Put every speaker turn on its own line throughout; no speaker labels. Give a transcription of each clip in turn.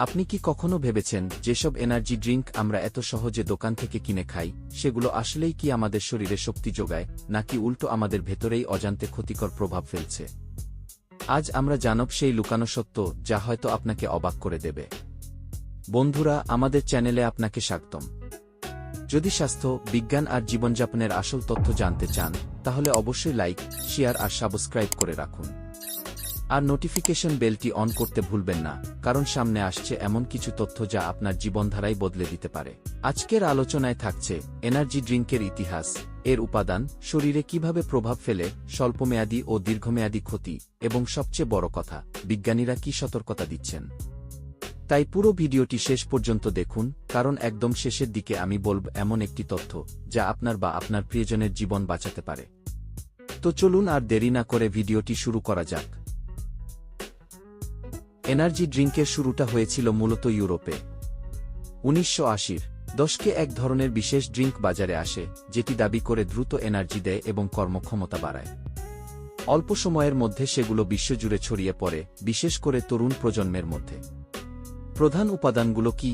আপনি কি কখনো ভেবেছেন, যেসব এনার্জি ড্রিঙ্ক আমরা এত সহজে দোকান থেকে কিনে খাই, সেগুলো আসলেই কি আমাদের শরীরে শক্তি যোগায়, নাকি উল্টো আমাদের ভেতরেই অজান্তে ক্ষতিকর প্রভাব ফেলছে? আজ আমরা জানব সেই লুকানো সত্য, যা হয়তো আপনাকে অবাক করে দেবে। বন্ধুরা, আমাদের চ্যানেলে আপনাকে স্বাগতম। যদি স্বাস্থ্য, বিজ্ঞান আর জীবনযাপনের আসল তথ্য জানতে চান, তাহলে অবশ্যই লাইক, শেয়ার আর সাবস্ক্রাইব করে রাখুন। আর নোটিফিকেশন বেলটি অন করতে ভুলবেন না, কারণ সামনে আসছে এমন কিছু তথ্য যা আপনার জীবনধারাই বদলে দিতে পারে। আজকের আলোচনায় থাকছে এনার্জি ড্রিঙ্কের ইতিহাস, এর উপাদান, শরীরে কীভাবে প্রভাব ফেলে, স্বল্পমেয়াদী ও দীর্ঘমেয়াদী ক্ষতি, এবং সবচেয়ে বড় কথা, বিজ্ঞানীরা কি সতর্কতা দিচ্ছেন? তাই পুরো ভিডিওটি শেষ পর্যন্ত দেখুন, কারণ একদম শেষের দিকে আমি বলব এমন একটি তথ্য, যা আপনার বা আপনার প্রিয়জনের জীবন বাঁচাতে পারে। তো চলুন আর দেরি না করে ভিডিওটি শুরু করা যাক। এনার্জি ড্রিঙ্কের শুরুটা হয়েছিল মূলত ইউরোপে। উনিশশো আশির, দশকে এক ধরনের বিশেষ ড্রিঙ্ক বাজারে আসে, যেটি দাবি করে দ্রুত এনার্জি দেয় এবং কর্মক্ষমতা বাড়ায়। অল্প সময়ের মধ্যে সেগুলো বিশ্বজুড়ে ছড়িয়ে পড়ে, বিশেষ করে তরুণ প্রজন্মের মধ্যে। প্রধান উপাদানগুলো কি?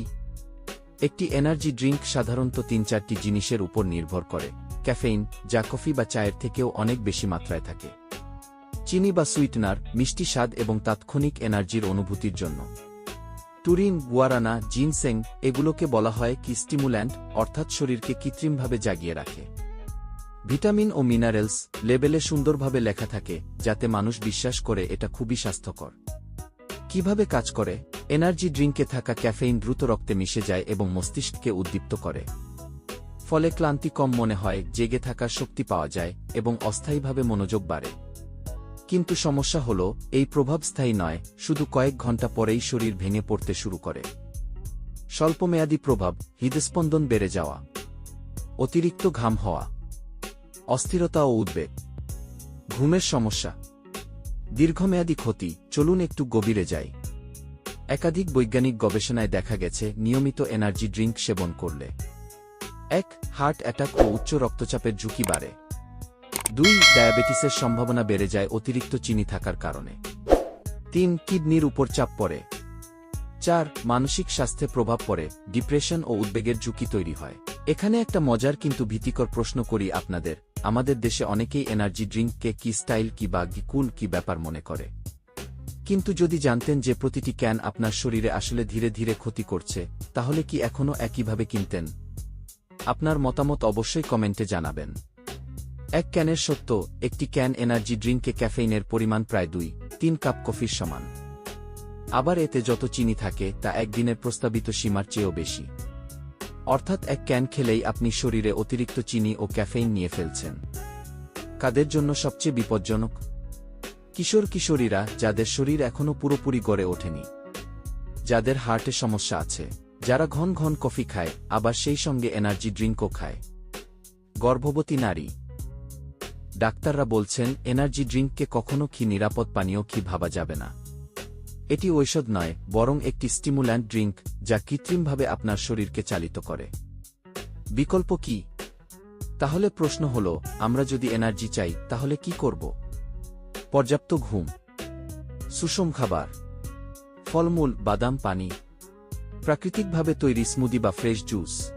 একটি এনার্জি ড্রিঙ্ক সাধারণত তিন চারটি জিনিসের উপর নির্ভর করে, ক্যাফেইন, যা কফি বা চায়ের থেকেও অনেক বেশি মাত্রায় থাকে। চিনি বা সুইটনার, মিষ্টি স্বাদ এবং তাৎক্ষণিক এনার্জির অনুভূতির জন্য। টুরিন গুয়ারানা, জিনসেং এগুলোকে বলা হয় কি স্টিমুল্যান্ট অর্থাৎ শরীরকে কৃত্রিমভাবে জাগিয়ে রাখে। ভিটামিন ও মিনারেলস লেবেলে সুন্দরভাবে লেখা থাকে, যাতে মানুষ বিশ্বাস করে এটা খুবই স্বাস্থ্যকর। কীভাবে কাজ করে? এনার্জি ড্রিঙ্কে থাকা ক্যাফেইন দ্রুত রক্তে মিশে যায় এবং মস্তিষ্ককে উদ্দীপ্ত করে। ফলে ক্লান্তি কম মনে হয়, জেগে থাকার শক্তি পাওয়া যায় এবং অস্থায়ীভাবে মনোযোগ বাড়ে। কিন্তু সমস্যা হল, এই প্রভাব স্থায়ী নয়, শুধু কয়েক ঘণ্টা পরেই শরীর ভেঙে পড়তে শুরু করে। স্বল্পমেয়াদী প্রভাব, হৃদস্পন্দন বেড়ে যাওয়া। অতিরিক্ত ঘাম হওয়া। অস্থিরতা ও উদ্বেগ। ঘুমের সমস্যা। দীর্ঘমেয়াদী ক্ষতি, চলুন একটু গভীরে যাই। একাধিক বৈজ্ঞানিক গবেষণায় দেখা গেছে, নিয়মিত এনার্জি ড্রিঙ্ক সেবন করলে। এক, হার্ট অ্যাটাক ও উচ্চ রক্তচাপের ঝুঁকি বাড়ে। দুই, ডায়াবেটিসের সম্ভাবনা বেড়ে যায় অতিরিক্ত চিনি থাকার কারণে। তিন, কিডনির উপর চাপ পড়ে। চার, মানসিক স্বাস্থ্যে প্রভাব পড়ে, ডিপ্রেশন ও উদ্বেগের ঝুঁকি তৈরি হয়। এখানে একটা মজার কিন্তু ভীতিকর প্রশ্ন করি আপনাদের। আমাদের দেশে অনেকেই এনার্জি ড্রিঙ্ককে কি স্টাইল কি বা কুল কি ব্যাপার মনে করে। কিন্তু যদি জানতেন যে প্রতিটি ক্যান আপনার শরীরে আসলে ধীরে ধীরে ক্ষতি করছে, তাহলে কি এখনও একইভাবে কিনতেন? আপনার মতামত অবশ্যই কমেন্টে জানাবেন। এক ক্যানের সত্য, একটি ক্যান এনার্জি ড্রিঙ্কে ক্যাফেইনের পরিমাণ প্রায় দুই, তিন কাপ কফির সমান। আবার এতে যত চিনি থাকে, তা একদিনের প্রস্তাবিত সীমার চেয়েও বেশি। অর্থাৎ এক ক্যান খেলেই আপনি শরীরে অতিরিক্ত চিনি ও ক্যাফেইন নিয়ে ফেলছেন। কাদের জন্য সবচেয়ে বিপজ্জনক? কিশোর কিশোরীরা, যাদের শরীর এখনও পুরোপুরি গড়ে ওঠেনি। যাদের হার্টে সমস্যা আছে। যারা ঘন ঘন কফি খায়, আবার সেই সঙ্গে এনার্জি ড্রিঙ্কও খায়। গর্ভবতী নারী। ডাক্তাররা বলছেন, এনার্জি ড্রিঙ্ককে কখনো কি নিরাপদ পানীয় কি ভাবা যাবে না। এটি ঔষধ নয়, বরং একটি স্টিমুল্যান্ট ড্রিঙ্ক, যা কৃত্রিমভাবে আপনার শরীরকে চালিত করে। বিকল্প কি? তাহলে প্রশ্ন হল, আমরা যদি এনার্জি চাই, তাহলে কি করব? পর্যাপ্ত ঘুম। সুষম খাবার। ফলমূল, বাদাম, পানি। প্রাকৃতিকভাবে তৈরি স্মুদি বা ফ্রেশ জুস।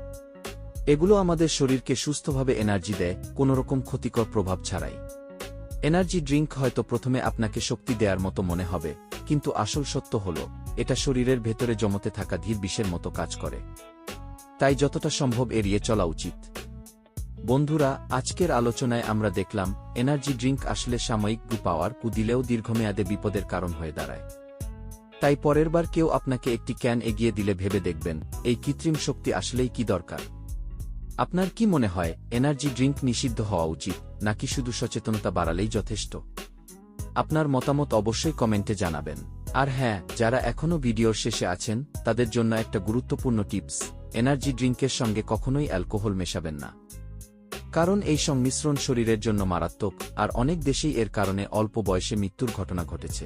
এগুলো আমাদের শরীরকে সুস্থভাবে এনার্জি দেয়, কোনোরকম ক্ষতিকর প্রভাব ছাড়াই। এনার্জি ড্রিঙ্ক হয়তো প্রথমে আপনাকে শক্তি দেওয়ার মতো মনে হবে, কিন্তু আসল সত্য হল, এটা শরীরের ভেতরে জমতে থাকা ধীর বিষের মতো কাজ করে। তাই যতটা সম্ভব এড়িয়ে চলা উচিত। বন্ধুরা, আজকের আলোচনায় আমরা দেখলাম, এনার্জি ড্রিঙ্ক আসলে সাময়িক গু পাওয়ার কু দিলেও দীর্ঘমেয়াদে বিপদের কারণ হয়ে দাঁড়ায়। তাই পরের বার কেউ আপনাকে একটি ক্যান এগিয়ে দিলে ভেবে দেখবেন, এই কৃত্রিম শক্তি আসলেই কি দরকার? আপনার কি মনে হয় এনার্জি ড্রিঙ্ক নিষিদ্ধ হওয়া উচিত, নাকি শুধু সচেতনতা বাড়ালেই যথেষ্ট? আপনার মতামত অবশ্যই কমেন্টে জানাবেন। আর হ্যাঁ যারা এখনও ভিডিওর শেষে আছেন, তাদের জন্য একটা গুরুত্বপূর্ণ টিপস এনার্জি ড্রিঙ্কের সঙ্গে কখনোই অ্যালকোহল মেশাবেন না। কারণ এই সংমিশ্রণ শরীরের জন্য মারাত্মক, আর অনেক দেশেই এর কারণে অল্প বয়সে মৃত্যুর ঘটনা ঘটেছে।